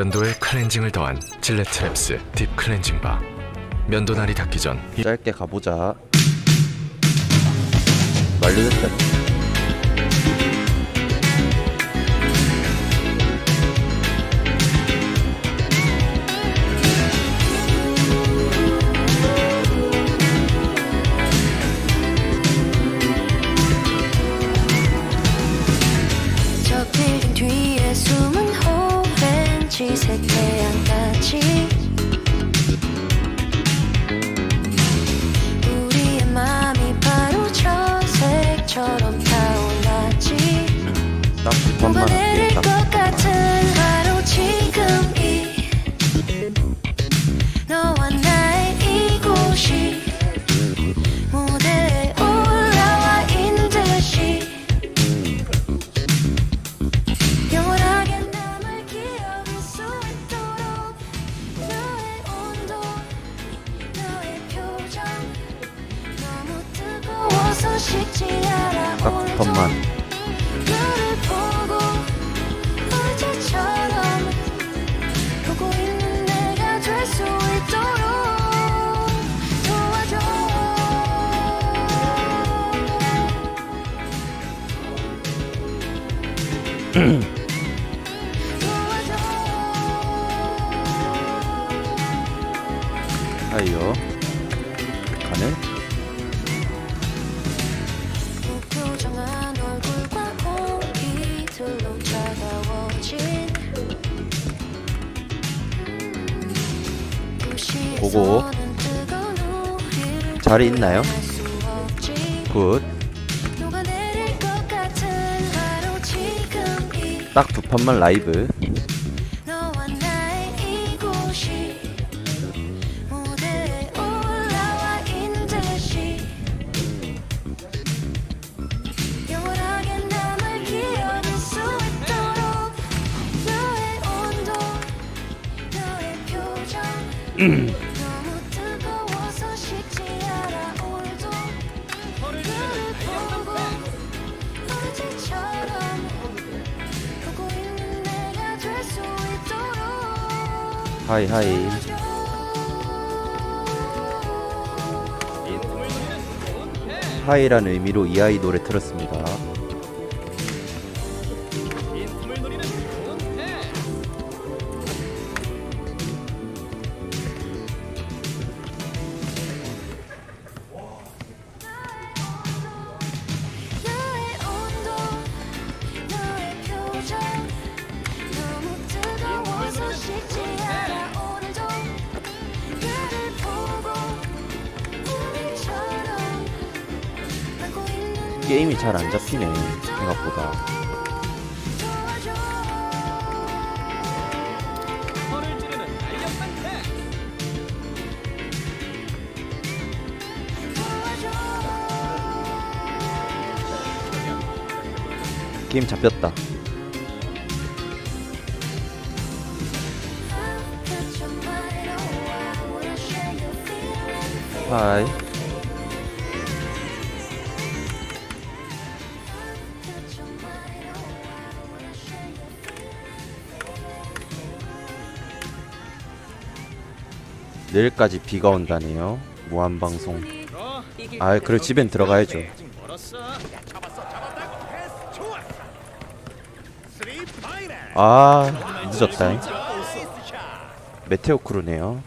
면도에 클렌징을 더한 질레 트 랩스 딥 클렌징 바 면도날이 닿기 전 짧게 가보자. 완료됐다. 딱두 번만. 너 보고. 자리 있나요? 굿. 딱 두 판만 라이브. 하이 하이. 하이라는 의미로 이 아이 노래 틀었습니다. 게임이 잘 안 잡히네. 생각보다. 게임 잡혔다. Your 내일까지 비가 온다네요. 무한 방송. 아, 그래 집엔 들어가야죠. 아, 늦었다. 메테오 크루네요.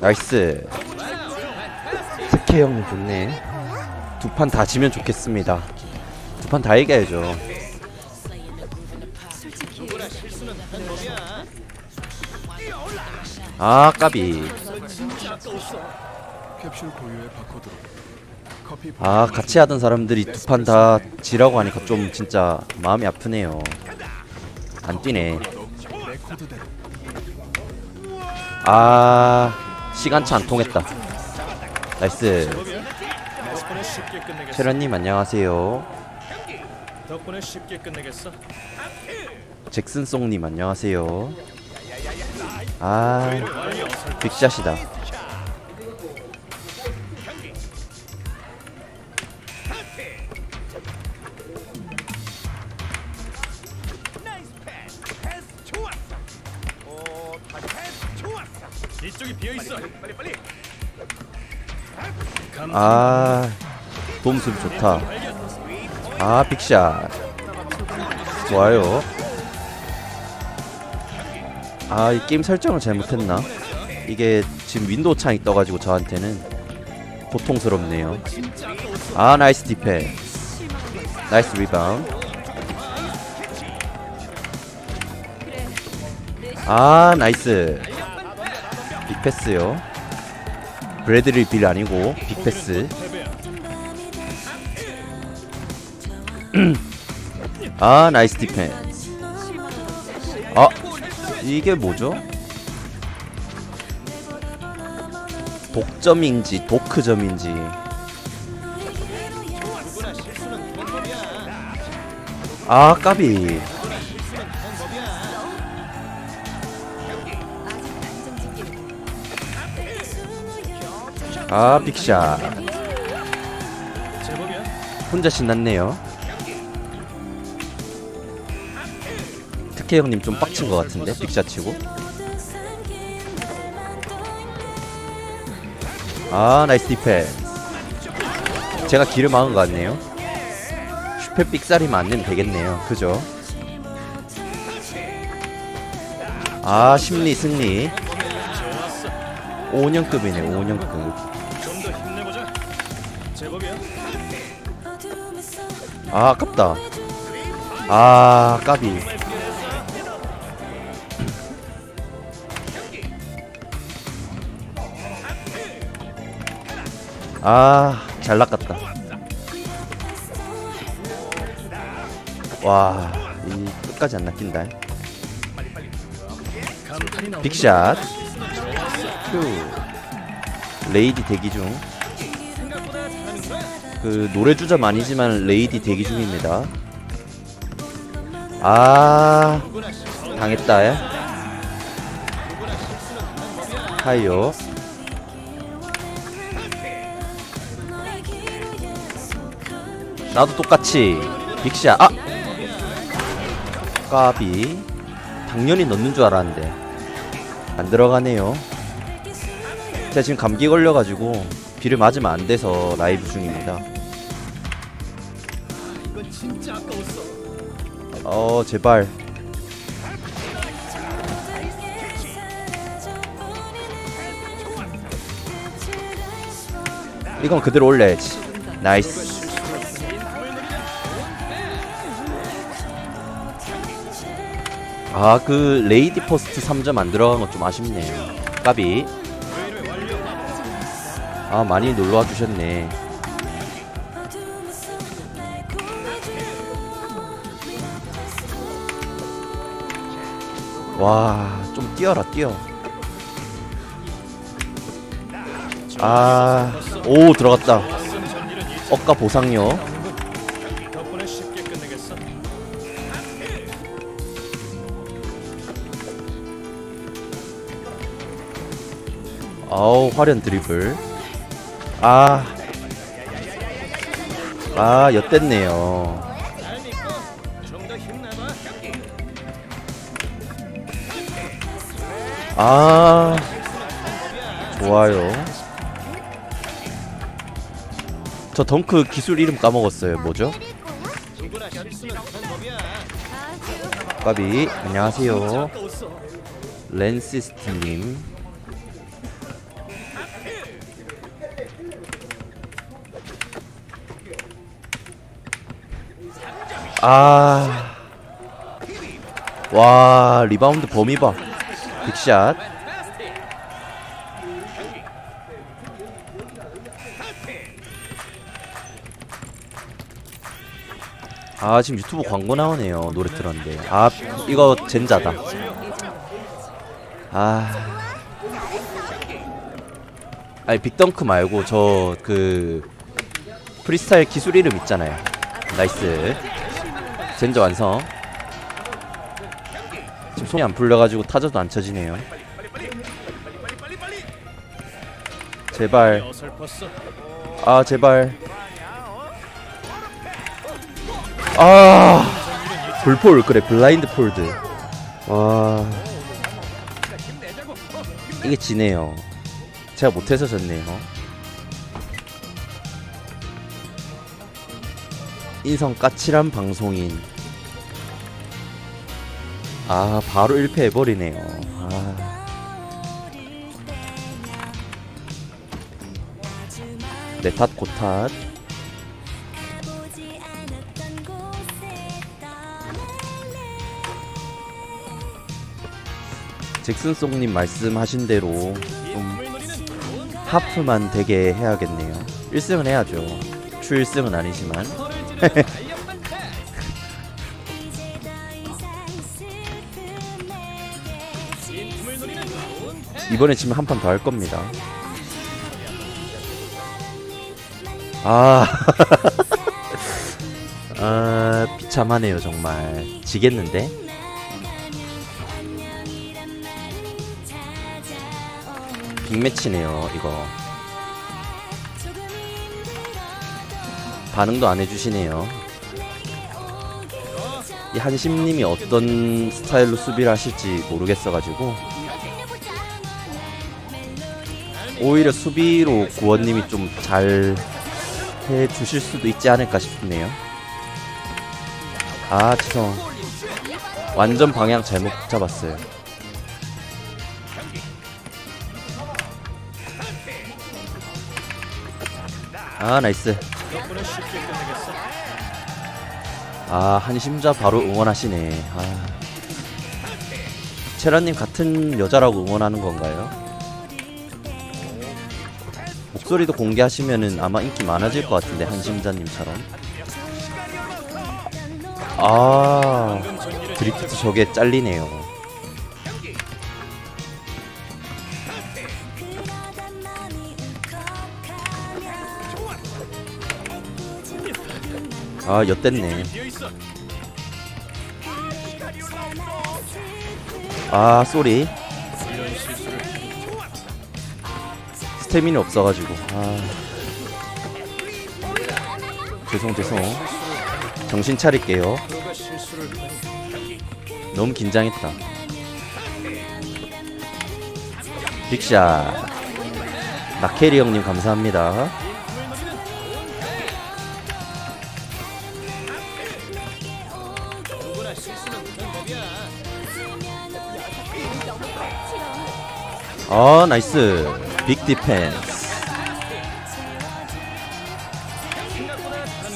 나이스. 스케 형님 좋네. 두 판 다 지면 좋겠습니다. 두 판 다 이겨야죠. 아 까비. 아 같이 하던 사람들이 두 판 다 지라고 하니까 좀 진짜 마음이 아프네요. 안 뛰네. 아 시간차 안 통했다. 나이스. 체련님 안녕하세요. 덕분에 쉽게 끝내겠어. 잭슨송님 안녕하세요. 아 빅샷이다. 아 도움 좋다. 아 빅샷. 좋아요. 아 이 게임 설정을 잘못했나? 이게 지금 윈도우 창이 떠가지고 저한테는 고통스럽네요. 아 나이스 디펜스 나이스 리바운드. 아 나이스. 빅패스요. 브래드리 빌 아니고 빅패스. 아 나이스 디펜스 아 이게 뭐죠? 독점인지 도크점인지 아 까비 아 빅샷. 혼자 신났네요 특혜 형님 좀 빡친 것 같은데? 빅샷 치고? 아 나이스 디펜스 제가 길을 막은 것 같네요. 슈페 삑살이면 안 내면 되겠네요. 그죠? 아 심리 승리. 5년급이네 5년급. 좀더 힘내보자. 제법이야. 아 아깝다. 아 까비 아 잘 낚았다 와 이 끝까지 안 낚인다 빅샷 휴 레이디 대기 중 그 노래 주점 아니지만 레이디 대기 중입니다. 아 당했다. 에. 하이요. 나도 똑같이 빅샷. 아 까비. 당연히 넣는 줄 알았는데 안 들어가네요. 제가 지금 감기 걸려가지고 비를 맞으면 안 돼서 라이브 중입니다. 어 제발 이건 그대로 올려야지 나이스 아 그 레이디 포스트 3점 안 들어간 건 좀 아쉽네요. 까비. 아 많이 놀러와 주셨네. 와 좀 뛰어라 뛰어. 아 오 들어갔다. 쓴 전일은 이 억가 보상요 아우 화려한 드리블 아. 아, 엿됐네요. 아. 좋아요. 저 덩크 기술 이름 까먹었어요. 뭐죠? 까비. 안녕하세요. 렌시스트님. 아. 와, 리바운드 범위 봐. 빅샷. 아, 지금 유튜브 광고 나오네요. 노래 들었는데. 아, 이거 젠자다. 아. 아니 빅덩크 말고 저 그 프리스타일 기술 이름 있잖아요. 나이스. 젠저 완성. 지금 손이 안 풀려가지고 타저도 안 쳐지네요. 제발. 아 제발. 아. 불폴 그래 블라인드 폴드. 와. 이게 지네요. 제가 못해서 졌네요. 인성 까칠한 방송인. 아, 바로 1패 해버리네요. 아. 내 탓, 고 탓. 보지 않았던 곳에 떠날래 잭슨송님 말씀하신 대로 좀 하프만 되게 해야겠네요. 1승은 해야죠. 추 1승은 아니지만. 내게 이번에 지금 한 판 더 할 겁니다. 아, 아 비참하네요 정말. 지겠는데? 빅매치네요 이거. 반응도 안 해주시네요. 이 한심님이 어떤 스타일로 수비를 하실지 모르겠어가지고 오히려 수비로 구원님이 좀 잘 해주실 수도 있지 않을까 싶네요. 아 죄송. 완전 방향 잘못 잡았어요. 아 나이스. 덕분에 쉽게 끝내겠어. 아 한심자 바로 응원하시네. 아. 체라님 같은 여자라고 응원하는 건가요? 목소리도 공개하시면은 아마 인기 많아질 것 같은데 한심자님처럼. 아 드리프트 저게 잘리네요. 아 엿됐네. 아 쏘리. 스태미나 없어가지고. 아 죄송 죄송. 정신 차릴게요. 너무 긴장했다. 빅샷. 나케리 형님 감사합니다. 아 나이스. 빅 디펜스.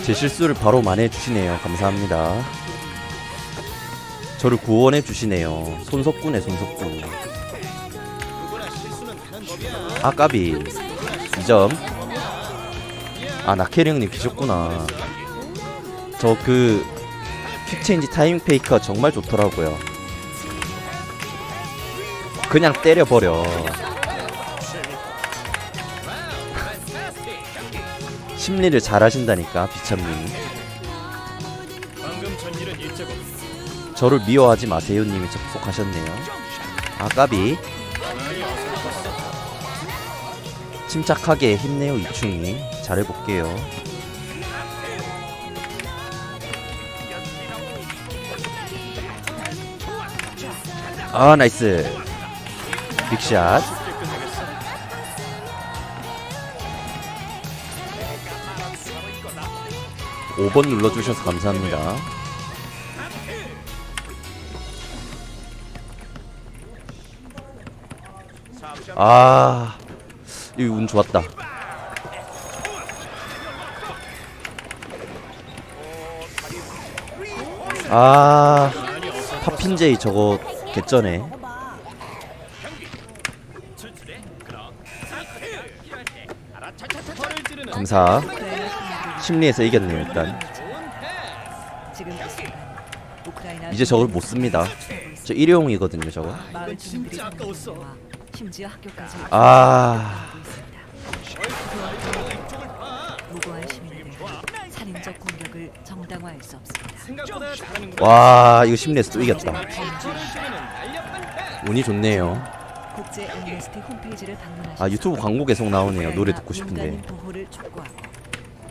제 실수를 바로 만회해 주시네요. 감사합니다. 저를 구원해 주시네요. 손석구네 손석구. 아 까비 2점 아 나케리 형님 계셨구나 저 그 퀵체인지 타이밍 페이커가 정말 좋더라고요 그냥 때려버려. 심리를 잘 하신다니까 비참님. 저를 미워하지 마세요 님이 접속하셨네요. 아 까비. 침착하게 힘내요 이충이. 잘해볼게요. 아 나이스 빅샷. 쉽게 끝내겠어. 5번 눌러주셔서 감사합니다. 아 이거 운 좋았다. 아 파핀제이 저거 개쩌네 감사. 심리에서 이겼네요 일단. 이제 저걸 못 씁니다. 저 일회용이거든요 저거. 아. 와 이거 심리에서 또 이겼다. 운이 좋네요 국제 엠네스티 홈페이지를 방문하셔서 아 유튜브 광고 계속 나오네요. 노래 우크라이나 듣고 싶은데. 민간인 보호를 촉구하고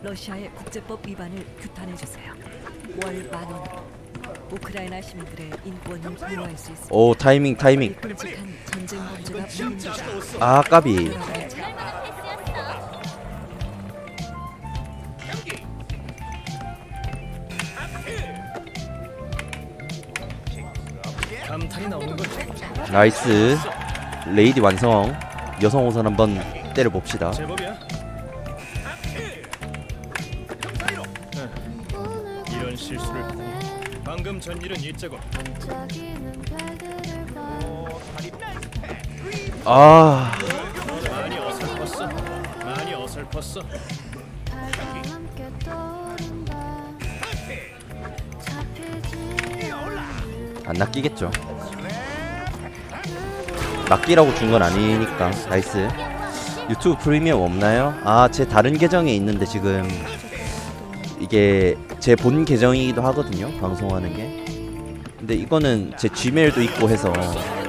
러시아의 국제법 위반을 규탄해 주세요. 월 만 원으로 우크라이나 시민들의 인권을 보호할 수 있습니다. 오 타이밍 타이밍. 끔찍한 전쟁 범죄가 무릅니다. 아 까비. 감탄이 나오는 나이스 레이디 완성 여성 호선 한번 때려봅시다. 제법이야. 이런 실수를 방금 전 일은 봐 아. 많이 어설펐어. 많이 어설펐어. 안 낚이겠죠 낚이라고 준 건 아니니까. 나이스. 유튜브 프리미엄 없나요? 아 제 다른 계정에 있는데 지금 이게 제 본 계정이기도 하거든요 방송하는 게. 근데 이거는 제 gmail도 있고 해서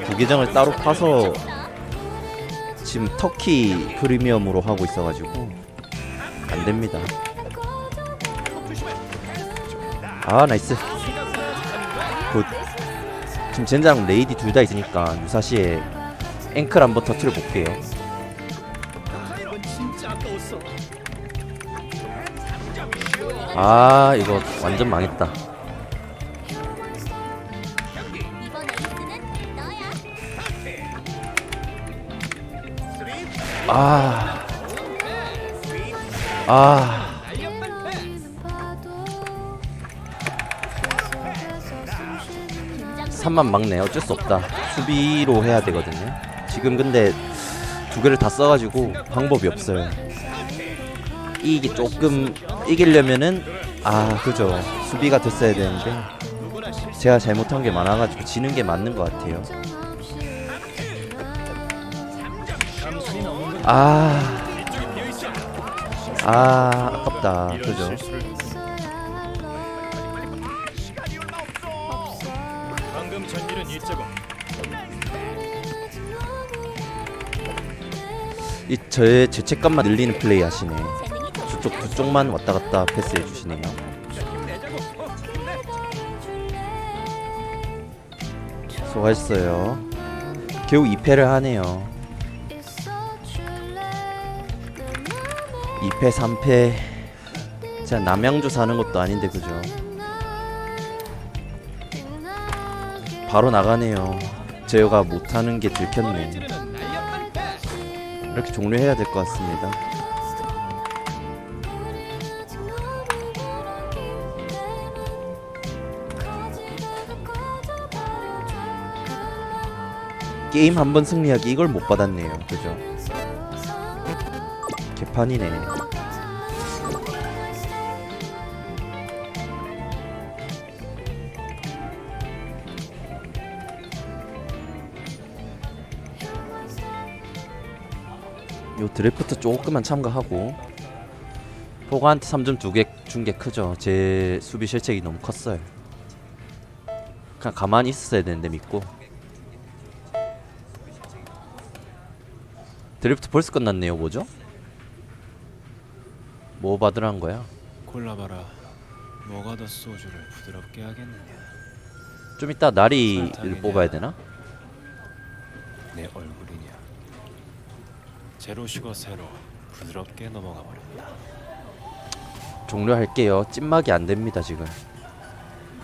두 계정을 따로 파서 지금 터키 프리미엄으로 하고 있어가지고 안 됩니다. 아 나이스. 굿. 지금 젠장 레이디 둘 다 있으니까 유사시에 앵클 한번 터트려 볼게요. 아 이거 완전 망했다 아. 아. 3만 막네 어쩔 수 없다 수비로 해야 되거든요 지금 근데 두 개를 다 써가지고 방법이 없어요 이기 조금 이기려면은 아 그죠 수비가 됐어야 되는데. 제가 잘못한 게 많아가지고 지는 게 맞는 것 같아요 아. 아 아깝다 그죠 방금 전 일은 잊자고 이 저의 죄책감만 늘리는 플레이 하시네. 저쪽 두 쪽만 왔다 갔다 패스해 주시네요. 수고하셨어요. 겨우 2패를 하네요. 있어줄래 2패 3패. 제가 남양주 사는 것도 아닌데 그죠? 바로 나가네요. 제가 못하는 게 들켰네. 이렇게 종료해야 될 것 같습니다. 게임 한 번 승리하기 이걸 못 받았네요. 그죠? 개판이네 요 드래프트 조금만 참가하고 포가한테 3점 2개 준 게 크죠 제 수비 실책이 너무 컸어요 그냥 가만히 있었어야 되는데 믿고 드래프트 벌써 끝났네요 뭐죠? 뭐 받으란 거야? 골라봐라. 뭐가 더 소주를 부드럽게 하겠느냐. 좀 이따 나리를. 뽑아야 되나? 내 얼굴이냐. 제로 슈거 세로 부드럽게 넘어가 버렸다. 종료할게요 찐막이 안 됩니다 지금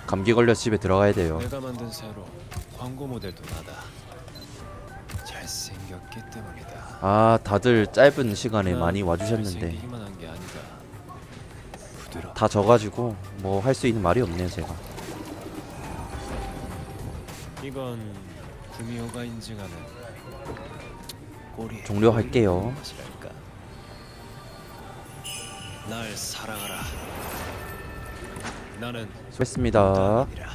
감기 걸려서 집에 들어가야 돼요 내가 만든 세로 광고 모델도 나다. 잘생겼기 때문이다. 아 다들 짧은 시간에 난 많이 와주셨는데 잘생기기만 한게 아니다. 부드럽. 다 져가지고 뭐 할 수 있는 말이 없네요 제가 이건 구미호가 인증하는 꼬리. 종료할게요. 맛이랄까. 날 사랑하라. 나는 수고했습니다 이라